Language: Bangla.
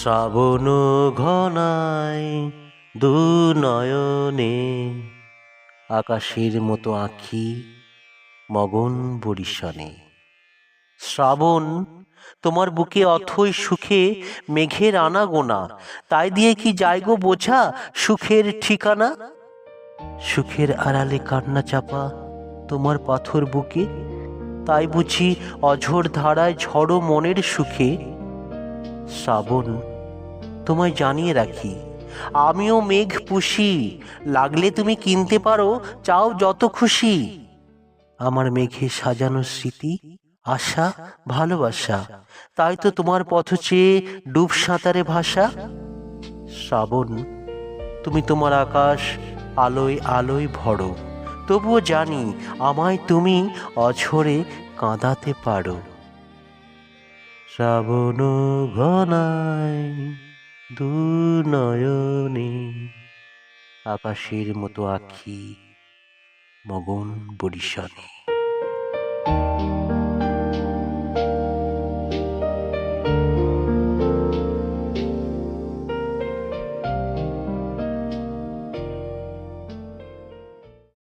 শ্রাবণ ঘনায় দু নয়নে আকাশের মতো আঁখি মগন বরিশনে শ্রাবণ, তোমার বুকে অথই সুখে মেঘের আনাগোনা, তাই দিয়ে কি যায় গো বোঝা সুখের ঠিকানা? সুখের আড়ালে কান্না চাপা তোমার পাথর বুকে, তাই বুঝি অঝোর ধারায় ঝড়ো মনের সুখে। শ্রাবণ তোমায় জানিয়ে রাখি। আমিও মেঘ পুষি। লাগলে তুমি কিনতে পারো, চাও যত খুশি। আমার মেঘে সাজানো স্মৃতি, আশা, ভালোবাসা। তাই তো তোমার পথ চেয়ে ডুব সাঁতারে ভাষা শ্রাবণ, তুমি তোমার আকাশ আলোয় আলোয় ভরো। তবুও জানি, আমায় তুমি অঝরে কাঁদাতে পারো। শ্রাবণ ঘনায় দু নয়নে আকাশের মতো আখি মগন বরিশনে।